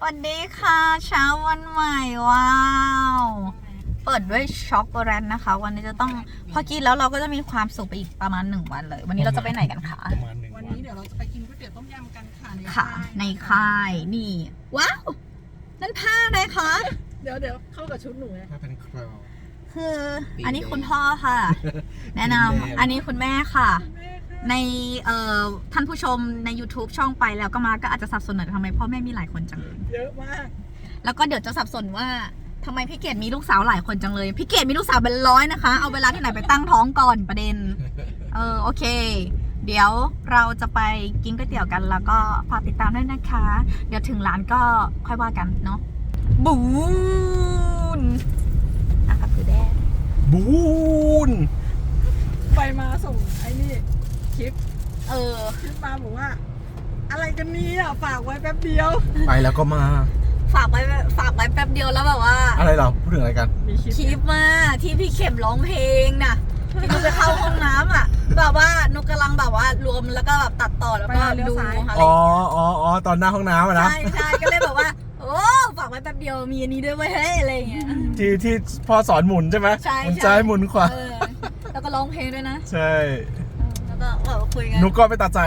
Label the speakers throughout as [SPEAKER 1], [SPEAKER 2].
[SPEAKER 1] สวัสดีค่ะ เช้าวันใหม่ว้าว เปิดด้วยช็อกโกแลตนะคะ วันนี้จะต้องพอกินแล้วเราก็จะมีความสุขไปอีกประมาณหนึ่งวันเลย วันนี้เราจะไปไหนกันคะ
[SPEAKER 2] ประมาณหนึ่ง
[SPEAKER 3] วัน
[SPEAKER 2] วัน
[SPEAKER 3] นี้เดี๋ยวเราจะไปกินก๋วยเตี๋ยวต้มยำกันค่ะ
[SPEAKER 1] ค่ะ ในค่ายนี่ ว้าว นั่นผ้าอะไรคะ
[SPEAKER 3] เดี๋ยวเดี๋ยวเข้ากับชุดหนูไง
[SPEAKER 2] ถ้าเป็นคราว
[SPEAKER 1] คือ อันนี้คุณพ่อค่ะ แนะน
[SPEAKER 2] แม่ำ
[SPEAKER 1] อันนี้คุณแม่ค่ะ ในเอ่อท่านผู้ชมใน YouTube ช่องไปแล้วก็มาก็อาจจะสับสนหน่อยทำไมพ่อแม่มีหลายคนจังเลย
[SPEAKER 3] เยอะมาก
[SPEAKER 1] แล้วก็เดี๋ยวจะสับสนว่าทำไมพี่เกดมีลูกสาวหลายคนจังเลย พี่เกดมีลูกสาวเป็นร้อยนะคะ เอาเวลาที่ไหนไปตั้งท้องก่อนประเด็น เออโอเค เดี๋ยวเราจะไปกินก๋วยเตี๋ยวกันแล้วก็ฝากติดตามด้วยนะคะ เดี๋ยวถึงร้านก็ค่อยว่ากันเนาะบูนอะครับคือแด้
[SPEAKER 2] บูน
[SPEAKER 3] ไปมาส่งไอ้นี่ คลิป
[SPEAKER 1] เออ
[SPEAKER 3] คลิปมาบอกว่า อะไรกันเนี่ยฝากไว้แป๊บเดียว
[SPEAKER 2] ไปแล้วก็มา
[SPEAKER 1] ฝากไว้ฝากไว้แป๊บเดียวแล้วแบบว่า
[SPEAKER 2] อะไรเราพูดถึงอะไรกัน
[SPEAKER 3] มีคลิป
[SPEAKER 1] คลิปมาที่พี่เข็มร้องเพลงน่ะที่นุกไปเข้าห้องน้ำอะ แบบว่านุกกำลังแบบว่ารวมแล้วก็แบบตัดต่อแล้วก็ดูอะไร
[SPEAKER 2] อ๋ออ๋ออ๋อตอนหน้าห้องน้ำอะนะ
[SPEAKER 1] ใช่ใช่ก็เลยแบบว่า โอ้ฝากไว้แป๊บเดียวมีอันนี้ด้วยเว้ยเฮ้ยอะไรอย่างเงี้ย
[SPEAKER 2] ที่ที่พ่อสอนหมุนใช่ไหม
[SPEAKER 1] ใช่
[SPEAKER 2] หมุน
[SPEAKER 1] ใช่
[SPEAKER 2] ซ้ายหมุนขวา
[SPEAKER 1] เออแล้วก็ร้องเพลงด้วยนะ
[SPEAKER 2] ใช่
[SPEAKER 1] แล้ว ก็แบบคุยกัน
[SPEAKER 2] นุกก็ไปตัดใจ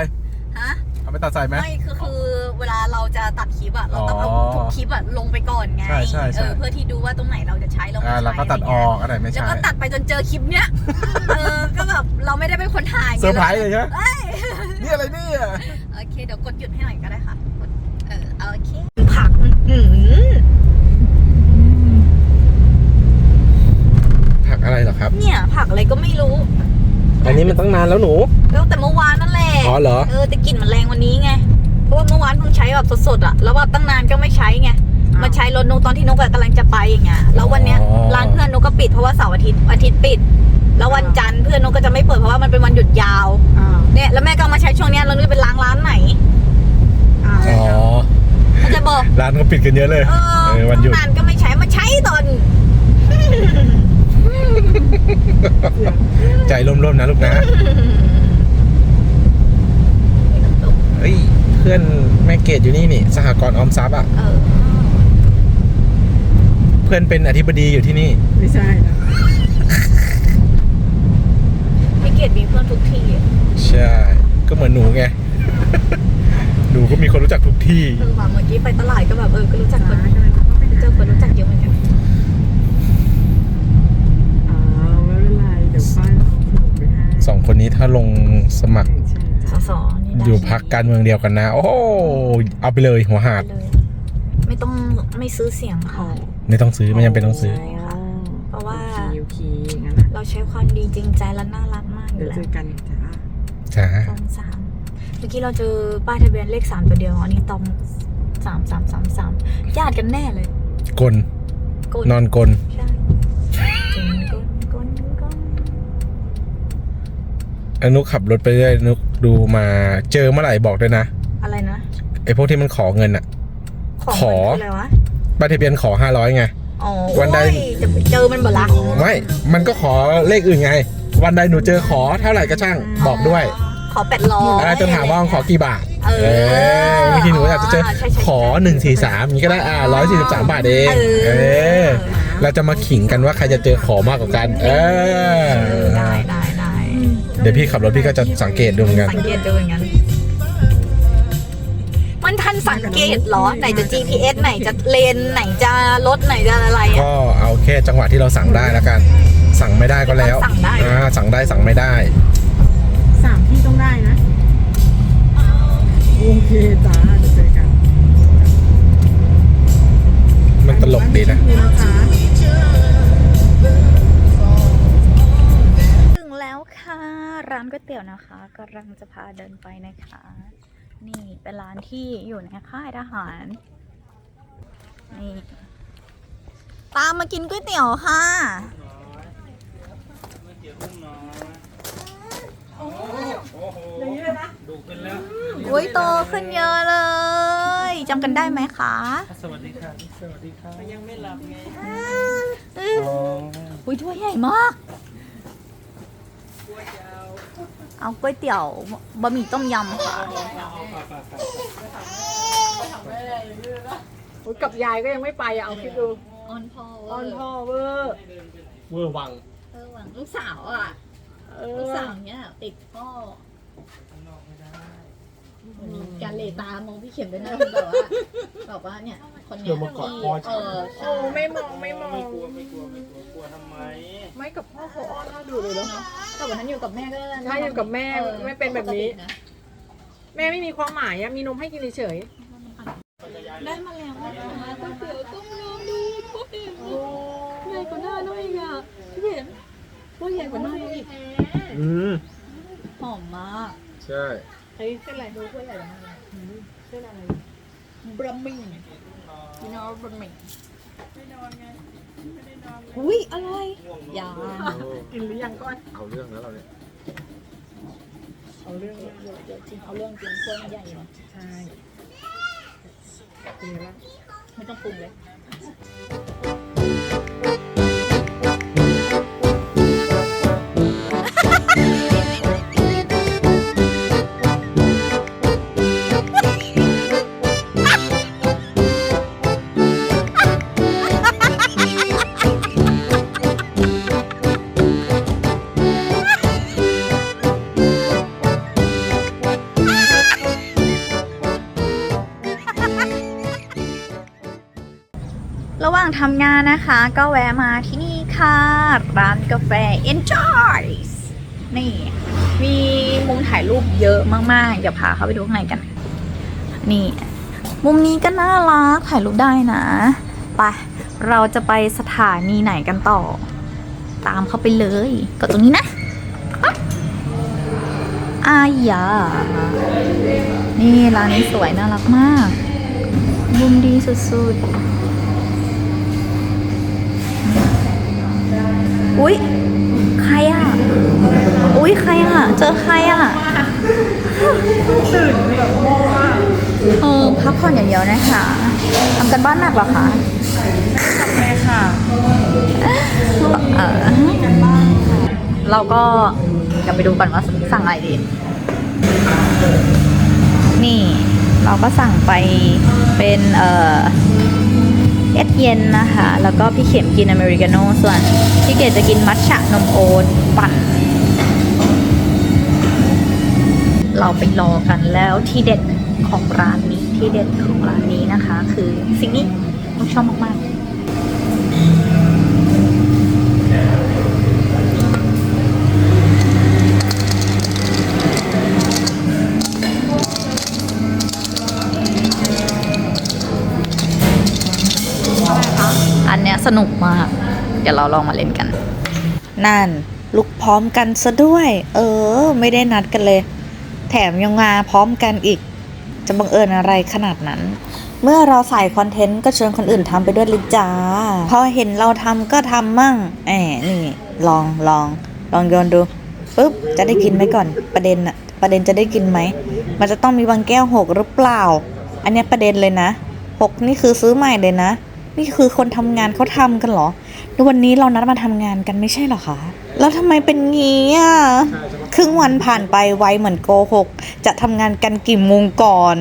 [SPEAKER 1] ฮะ
[SPEAKER 2] เอาไปตัดใจไหม
[SPEAKER 1] ไม่คือคือเวลาเราจะตัดคลิปอะเราต้องเอา
[SPEAKER 2] อ๋อ
[SPEAKER 1] ทุกคลิปอะลงไปก่อนไง
[SPEAKER 2] ใช่ใช่ใช่
[SPEAKER 1] เออเพื่อที่ดูว่าตรงไหนเราจะใช้เราไม่
[SPEAKER 2] อ่า
[SPEAKER 1] ใช้
[SPEAKER 2] เราก็ตัดออกอะไรไม่
[SPEAKER 1] แล้ว
[SPEAKER 2] ใช่
[SPEAKER 1] ก็ตัดไปจนเจอคลิปเนี้ยเออก็แบบเราไม่ได้เป็นคนถ่ายไง
[SPEAKER 2] เซอร์ไพรส์เลยใช่ไหม
[SPEAKER 1] เอ้ย
[SPEAKER 2] นี่อะไรเนี่ย
[SPEAKER 1] โอเคเดี๋ยวกดหยุดให้หน่อยก็ได้ค่ะกดเออโอเคผักอื้อหือ
[SPEAKER 2] ผักอะไรเหรอครับ
[SPEAKER 1] เนี่ยผักอะไรก็ไม่รู้
[SPEAKER 2] อันนี้มันตั้งนานแล้วหนู
[SPEAKER 1] ตั้งแต่เมื่อวานนั่นแหละ
[SPEAKER 2] อ๋อเหรอ
[SPEAKER 1] เออแต่กลิ่นมันแรงวันนี้ไงเพราะว่าเมื่อวานเพิ่งใช้แบบสดๆอะแล้วแบบตั้งนานก็ไม่ใช้ไงมาใช้รถนกตอนที่นกกำลังจะไปอย่างเงี้ยแล้ววันเนี้ย
[SPEAKER 2] อ๋อ
[SPEAKER 1] ร้านเพื่อนนกก็ปิดเพราะว่าเสาร์อาทิตย์อาทิตย์ปิด แล้ววันจันทร์เพื่อนนกก็จะไม่เปิดเพราะว่ามันเป็นวันหยุดยาว
[SPEAKER 3] อ่า
[SPEAKER 1] เนี่ยแล้วแม่ก็เอามาใช้ช่วงเนี้ยเราไม่รู้จะเป็นล้างร้านไหน
[SPEAKER 3] อ่า
[SPEAKER 2] อ๋อ
[SPEAKER 1] เขาใจะบอก
[SPEAKER 2] ร้านก็ปิดกันเยอะเลย
[SPEAKER 1] เออ
[SPEAKER 2] เออวันหยุด
[SPEAKER 1] ตั้งนานก็ไม่ใช้ มาใช้ตอน
[SPEAKER 2] ใจร่มๆนะลูกนะเฮ้ยเพื่อนแม่เกดอยู่นี่นี่ สหกรณ์ออมทรัพย์อะ
[SPEAKER 1] เออ
[SPEAKER 2] เพื่อนเป็นอธิบดีอยู่ที่นี่
[SPEAKER 3] ไม่ใช่นะ
[SPEAKER 1] พี่เกดมีเพื่อนทุกที่อะ
[SPEAKER 2] ใช่ ก็เหมือนหนูไงหนูก็มีคนรู้จักทุกที่
[SPEAKER 1] เออว่าเมื่อกี้ไปตลาดก็แบบเออก็รู้จักคน
[SPEAKER 3] ใช่ไหมเขาไป
[SPEAKER 1] เจอคนรู้จักเยอะเหมือนกัน
[SPEAKER 3] อ่าไม่เป็นไรเดี๋ยวป้าเอาขนมไปให้
[SPEAKER 2] สอง คนนี้ถ้าลงสมัคร
[SPEAKER 3] ใช่
[SPEAKER 1] สสนี่ได้
[SPEAKER 2] อยู่พักการเมืองเดียวกันนะ โอ้โหเอาไปเลยหัวหาด
[SPEAKER 1] เลยไม่ต้องไม่ซื้อเสียง
[SPEAKER 3] อ๋
[SPEAKER 1] ค่ะ
[SPEAKER 3] อ
[SPEAKER 2] ไม่ต้องซื้อไม่จำเป็นต้องซื้อ
[SPEAKER 1] ใช่ค่ะเพราะว่า
[SPEAKER 3] โอเคโอเคงั้นอะ
[SPEAKER 1] เราใช้ความดีจริงใจและน่ารักมากอ
[SPEAKER 3] เดี๋ย
[SPEAKER 1] ยู่
[SPEAKER 3] ว
[SPEAKER 1] แล้
[SPEAKER 3] เจ
[SPEAKER 1] ว
[SPEAKER 3] อกันจ้า
[SPEAKER 2] จ้า
[SPEAKER 1] ตองสามเมื่อกี้เราเจอป้ายทะเบียนเลขสามตัวเดียวอันนี้ตองสามสามสามสามญาติกันแน่เลย
[SPEAKER 2] กล
[SPEAKER 1] กด
[SPEAKER 2] นอนกล
[SPEAKER 1] ใช่
[SPEAKER 2] อนุขับรถไปเรื่อยนุกดูมาเจอเมื่อไหร่บอกด้วยนะ
[SPEAKER 1] อะไรนะ
[SPEAKER 2] ไอ้พวกที่มันขอเงินอะ
[SPEAKER 1] ของ
[SPEAKER 2] ขอ
[SPEAKER 1] มันคืออะไรวะ
[SPEAKER 2] ป้ายทะเบียนขอห้าร้อยไง
[SPEAKER 1] อ๋อ
[SPEAKER 2] วันใด
[SPEAKER 1] โอ้ยจะไปเจอมันบ่ละ
[SPEAKER 2] ไม่ มันก็ขอเลขอื่นไง วันใดหนูเจอขอเท่าไหร่ก็ช่างบอกด้วย
[SPEAKER 1] ขอแปดร้อย
[SPEAKER 2] อ่าจะถามว่าขอกี่บาท
[SPEAKER 1] เออ
[SPEAKER 2] บางทีหนูอยากจะเจอ
[SPEAKER 1] ใช่ใช่ใช่
[SPEAKER 2] ขอหนึ่งสี่สามนี้ก็ได้อ่าร้อยสี่สิบสามบาทเอง
[SPEAKER 1] เออ
[SPEAKER 2] เออเราจะมาขิงกันว่าใครจะเจอขอมากกว่ากัน เออ
[SPEAKER 1] เออได้ได้ได้
[SPEAKER 2] เดี๋ยวพี่ขับรถพี่ก็จะสังเกตดูเหมือนกัน
[SPEAKER 1] สังเกตดูอย่างนั้น มันทันสังเกตเหรอ ไหนจะ GPS ไหนจะเลนไหนจะรถไหนจะอะไรอะ
[SPEAKER 2] ก็เอาแค่จังหวะที่เราสั่งได้แล้วกัน สั่งไม่ได้ก็แล้ว
[SPEAKER 1] สั่งได้
[SPEAKER 2] อ่าสั่งได้สั่งไม่ได้
[SPEAKER 3] นก๋
[SPEAKER 1] วยเตี๋ยวนะคะกำลังจะพาเดินไปนะคะ นี่เป็นร้านที่อยู่ในค่ายทหาร นี่ตามมากินก๋วยเตี๋ยวค่ะ
[SPEAKER 3] อย่างนี้เลยนะ
[SPEAKER 1] อุ้ยโตขึ้นเยอะเลยจำกันได้ไหมคะ
[SPEAKER 2] สวัสดีครับสวัสดีครับ
[SPEAKER 3] ยังไม่หลับไง
[SPEAKER 1] อื้ออุ้ยถ้วยใหญ่มาก เอาก๋วยเตี๋ยวบะหมี่ต้มยำค่ะ
[SPEAKER 3] กับยายก็ยังไม่ไปอะเอาคิดดู
[SPEAKER 1] ออนพอ
[SPEAKER 3] ออนพ่อเวอร์
[SPEAKER 2] เวอร์วัง
[SPEAKER 1] เออหวังลูกสาวอะ ลูก
[SPEAKER 3] อ
[SPEAKER 1] สาวเนี้ยติดพ่อ การเลตามองพี่เข็มด้วยนะแบบว่าแบบว่าเนี่ย คนเนี้ย
[SPEAKER 2] เดี๋ยวมากอด
[SPEAKER 1] ที่
[SPEAKER 2] พ่อ
[SPEAKER 1] เออ
[SPEAKER 3] โอ้ไม่มองไม่มอง
[SPEAKER 4] ไม่กลัวไม่กลัวไม่กลัวกลัวทำไม
[SPEAKER 3] ไม่กับพ่อเขาอ้อนน่าดูเลยเนาะ
[SPEAKER 1] แต่วันนั้นอยู่กับแม่ก็
[SPEAKER 3] ถ้าอยู่กับแม่
[SPEAKER 1] ออ
[SPEAKER 3] ไม่เป็นแบบนี้
[SPEAKER 1] ปกติะ
[SPEAKER 3] แม่ไม่มีความหมายอะมีนมให้กินเฉย
[SPEAKER 1] ได้มาแล้วนะคะก๋วยเตี๋ยวต้มยำดูพ่อเห็น
[SPEAKER 3] ๆโอ้
[SPEAKER 1] ใหญ่กว่าหน้าน้อยอีกอะพี่เห็นว่าใหญ่กว่าหน้าน้อยอีก
[SPEAKER 2] อืม
[SPEAKER 1] หอมมาก
[SPEAKER 2] ใช่
[SPEAKER 3] ไอ้เส้นอะไร
[SPEAKER 1] ดูถ้วยใหญ่กว่าหน้าเลย
[SPEAKER 3] เส้นอะไร
[SPEAKER 1] บะหมี่พี่น้องบะหมี่อุ้ยอร่อยยา
[SPEAKER 3] กินหรือยังก่อน
[SPEAKER 2] เอาเรื่องแล้วเราเนี่ย
[SPEAKER 3] เอาเรื่อง
[SPEAKER 1] เดี๋ยวเดี๋ยวจริงเอาเรื่องจริงเครื่องใหญ่เนาะ
[SPEAKER 3] ใช่กินแล้ว
[SPEAKER 1] ไม่ต้องปรุงเลย ระหว่างทำงานนะคะ ก็แวะมาที่นี่ค่ะ ร้านกาแฟ Enjoy นี่ มีมุมถ่ายรูปเยอะมาก ๆ เดี๋ยวพาเข้าไปดูข้างในกัน นี่ มุมนี้ก็น่ารัก ถ่ายรูปได้นะ ไป เราจะไปสถานีไหนกันต่อ ตามเข้าไปเลยกดตรงนี้นะอายา นี่ร้านนี้สวยน่ารักมากมุมดีสุดๆ อุ๊ยใครอะ อุ๊ยใครอะ เจอใครอะ
[SPEAKER 3] ตื่นแบบโม่มาก
[SPEAKER 1] เออพักผ่อนอย่างเดียวนะคะทำกันบ้านหนักเหรอคะ
[SPEAKER 3] แม่ค่ะ
[SPEAKER 1] เออเราก็กลับไปดูก่อนว่าสั่งอะไรดี นี่ เราก็สั่งไปเป็นเอ่อ เอสเย็นนะคะ แล้วก็พี่เข็มกินอเมริกาโน่ส่วนพี่เกดจะกินมัทฉะนมโอ๊ตปั่น เราไปรอกันแล้วที่เด็ดของร้านนี้ที่เด็ดของร้านนี้นะคะ คือสิ่งนี้ต้องชอบมากๆ สนุกมาก เดี๋ยวเราลองมาเล่นกัน นั่น ลุกพร้อมกันซะด้วย เออ ไม่ได้นัดกันเลย แถมยังมาพร้อมกันอีก จะบังเอิญอะไรขนาดนั้น เมื่อเราใส่คอนเทนต์ก็ชวนคนอื่นทำไปด้วยลยจ้า พอเห็นเราทำก็ทำมั่งแหมนี่ ลองลองลองโยนดูปุ๊บจะได้กินไหมก่อนประเด็นอะประเด็นจะได้กินไหม มันจะต้องมีบางแก้วหกหรือเปล่า อันนี้ประเด็นเลยนะหกนี่คือซื้อใหม่เลยนะ นี่คือคนทำงานเขาทำกันเหรอ แล้ววันนี้เรานัดมาทำงานกันไม่ใช่เหรอคะ แล้วทำไมเป็นงี้อะ ครึ่งวันผ่านไปไวเหมือนโกหก จะทำงานกันกี่โมงก่อน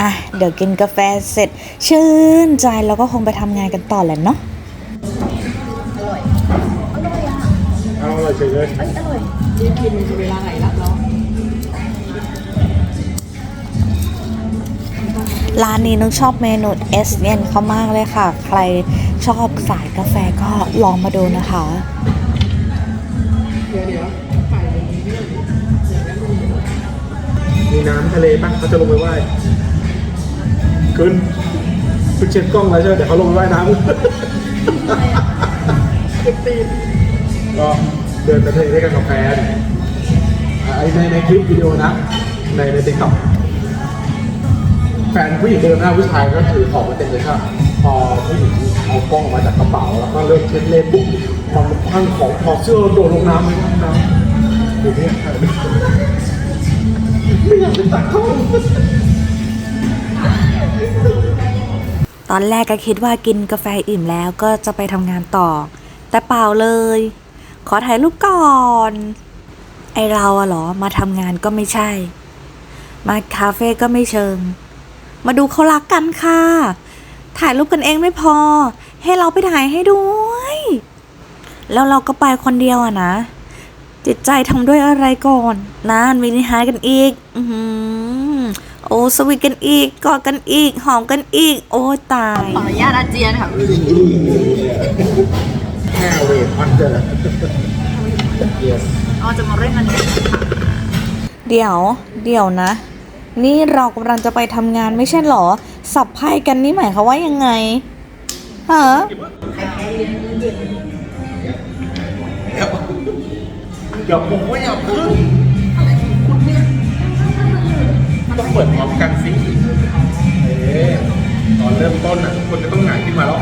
[SPEAKER 1] อะ เดี๋ยวกินกาแฟเสร็จ ชื่นใจแล้วก็คงไปทำงานกันต่อแหละเนาะ
[SPEAKER 2] เอาอะไรเฉยเลย
[SPEAKER 3] นี่กินเวลาไหนรับแล้ว
[SPEAKER 1] ร้านนี้นุกชอบเมนูเอสเนียนเขามากเลยค่ะ ใครชอบสายกาแฟก็ลองมาดูนะคะ
[SPEAKER 3] เดี๋ยวเดี๋ยวไปอย่างนี้เนี่ย
[SPEAKER 2] มีน้ำทะเลป่ะเขาจะลงไปว่ายขึ้นคุณเช็ดกล้องแล้วใช่ไหมเดี๋ยวเขาลงไปว่ายน้ำ
[SPEAKER 3] ติดตีน
[SPEAKER 2] ก็เดินไปทะเลด้วยกันกับแฟนอ่าไอ้ในในคลิปวิดีโอนะ ในในติ๊กต็อกแฟ นผู้หญิงเดินหน้าผู้ชายก็ถือของมาเต็มเลยครับพอผู้หญิงเอากล้องออกมาจากกระเป๋าแล้วก็เริ่มเช็ดเล่นปุ๊บมันพังของถอดเสื้อโดดลงน้ำเลยน้ำอยู่เนี่ยไม่อยากไปตักเขา
[SPEAKER 1] ตอนแรกก็คิดว่ากินกาแฟอิ่มแล้วก็จะไปทำงานต่อ แต่เปล่าเลย ขอถ่ายรูปก่อน ไอเราอะเหรอ มาทำงานก็ไม่ใช่ มาคาเฟ่ก็ไม่เชิง มาดูเขารักกันค่ะ
[SPEAKER 5] ถ่ายรูปกันเองไม่พอ ให้เราไปถ่ายให้ด้วย แล้วเราก็ไปคนเดียวอะนะ จิตใจทำด้วยอะไรก่อนนานมินิฮาร์ทกันอีก อือหือโอ้สวีทกันอีกกอดกันอีก หอมกันอีก โอ้ตาย
[SPEAKER 1] ขออนุญาตอาเจียนค่ะ
[SPEAKER 2] แค่เวทพันเจอ yes
[SPEAKER 1] เราจะมาเล่นกัน
[SPEAKER 5] เดี๋ยว เดี๋ยวนะ นี่เรากำลังจะไปทำงานไม่ใช่เหรอ สับไพ่กันนี่หมายความว่ายังไงฮะ
[SPEAKER 2] เดี๋ยวผมว่าอย่าพึ่งอะไรของคุณเนี่ยต้องเปิดพร้อมกันสิเอ๊ตอนเริ่มต้นอะทุกคนจะต้องหงายขึ้นมาแล้ว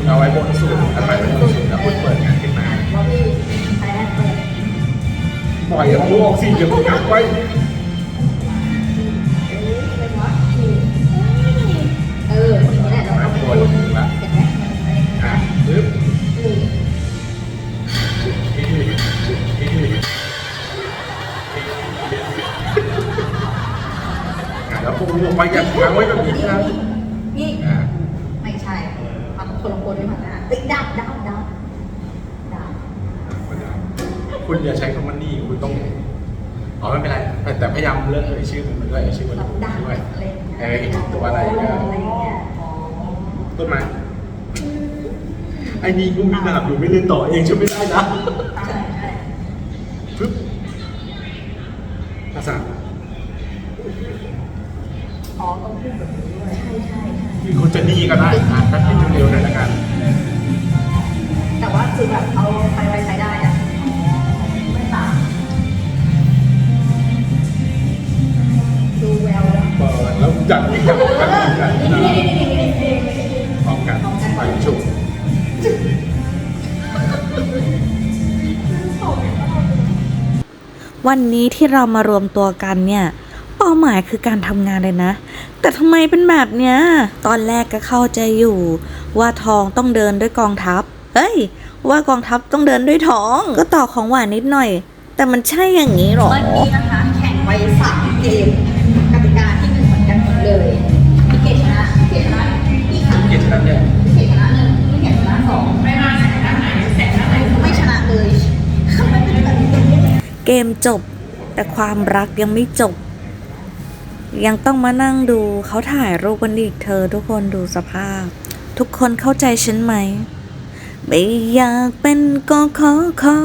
[SPEAKER 2] คุณเอาไว้บนสุดอันใหม่ไว้บนสุดแล้วคุณเปิดงานขึ้นมาปล่อยอย่างลูกสิอย่าเพิ่งกักไว้
[SPEAKER 1] อะ
[SPEAKER 2] ไรก็อะ
[SPEAKER 1] ไรอย่างเงี้ย
[SPEAKER 2] อ๋อต้นไม้ไอ้นี่กูมีหนามอยู่ไม่เล่นต่อเองช่วยไม่ได้นะ
[SPEAKER 1] ใช่ใช่
[SPEAKER 2] ปึ๊บภาษา
[SPEAKER 1] อ๋อต้องพูดแบบนี้ด้วยใช่ใช่ใช่
[SPEAKER 2] คือคนจะนี่ก็ได้อะถ้าคิดเร็วๆหน่อยละกัน
[SPEAKER 1] แต่ว่าคือแบบเอาไปไว้ ดแล้ว
[SPEAKER 2] จัดอีกอย่างกันอีกอย่างพร้อมกันไปชุบ
[SPEAKER 5] วันนี้ที่เรามารวมตัวกันเนี่ย เป้าหมายคือการทำงานเลยนะ แต่ทำไมเป็นแบบเนี้ย ตอนแรกก็เข้าใจอยู่ ว่าทองต้องเดินด้วยกองทัพ เอ้ย ว่ากองทัพต้องเดินด้วยท้อง ก็ต่อของหวานนิดหน่อย แต่มันใช่อย่างนี้หรอ
[SPEAKER 1] เมื่อกี้นะคะ แข่งไปสามเกม ม
[SPEAKER 5] จบ แต่ความรักยังไม่จบ ยังต้องมานั่งดูเขาถ่ายรูปกันอีกเธอ ทุกคนดูสภาพ ทุกคนเข้าใจฉันไหม ไม่อยากเป็นกอขอคอ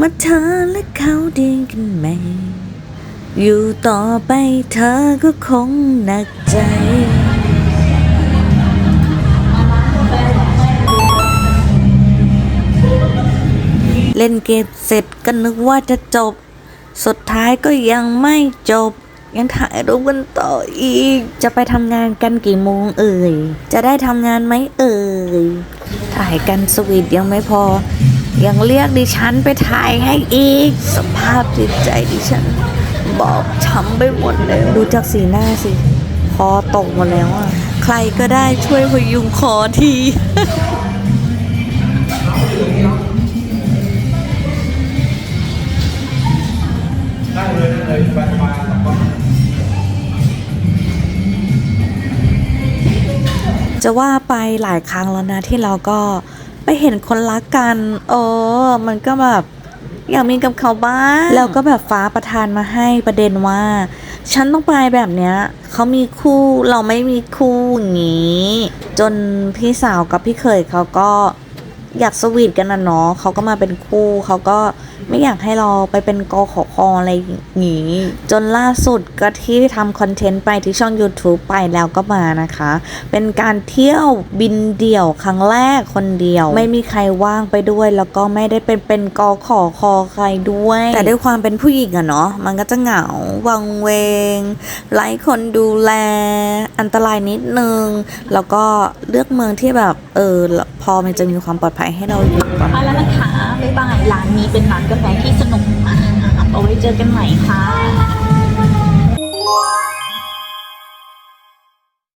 [SPEAKER 5] มาเธอและเขาดีกันไหม อยู่ต่อไปเธอก็คงหนักใจ เล่นเกมเสร็จก็นึกว่าจะจบ สุดท้ายก็ยังไม่จบ ยังถ่ายรูปกันต่ออีก จะไปทำงานกันกี่โมงเอ่ย จะได้ทำงานไหมเอ่ย ถ่ายกันสวีทยังไม่พอ ยังเรียกดิฉันไปถ่ายให้อีก สภาพจิตใจดิฉัน บอกช้ำไปหมดเลย ดูจากสีหน้าสิ คอตกหมดแล้วอะ ใครก็ได้ช่วยพยุงคอที
[SPEAKER 2] เลยได้เลยสบาแล้วก็
[SPEAKER 5] จะว่าไปหลายครั้งแล้วนะที่เราก็ไปเห็นคนรักกันเออมันก็แบบอยากมีกับเขาบ้างแล้วก็แบบฟ้าประทานมาให้ประเด็นว่า ฉันต้องไปแบบเนี้ยเขามีคู่เราไม่มีคู่อย่างงี้ จนพี่สาวกับพี่เขยเขาก็ อยากสวีทกันนะเนาะเขาก็มาเป็นคู่เขาก็ไม่อยากให้เราไปเป็นกอขอคออะไรอย่างงี้จนล่าสุดก็ที่ทำคอนเทนต์ไปที่ช่อง YouTube ไปแล้วก็มานะคะ เป็นการเที่ยวบินเดี่ยวครั้งแรกคนเดียว ไม่มีใครว่างไปด้วย แล้วก็ไม่ได้เป็นเป็นกอขอคอใครด้วย แต่ด้วยความเป็นผู้หญิงอะเนาะมันก็จะเหงาวังเวงไร้คนดูแลอันตรายนิดนึง แล้วก็เลือกเมืองที่แบบเออพอมันจะมีความปลอดภัยให้เราอยู่ก่อน
[SPEAKER 1] ไปแล้วนะคะบ๊ายบายร้านนี้เป็นร้านกาแฟที่สนุกมากเอาไว้เจอกันใหม่ค่ะ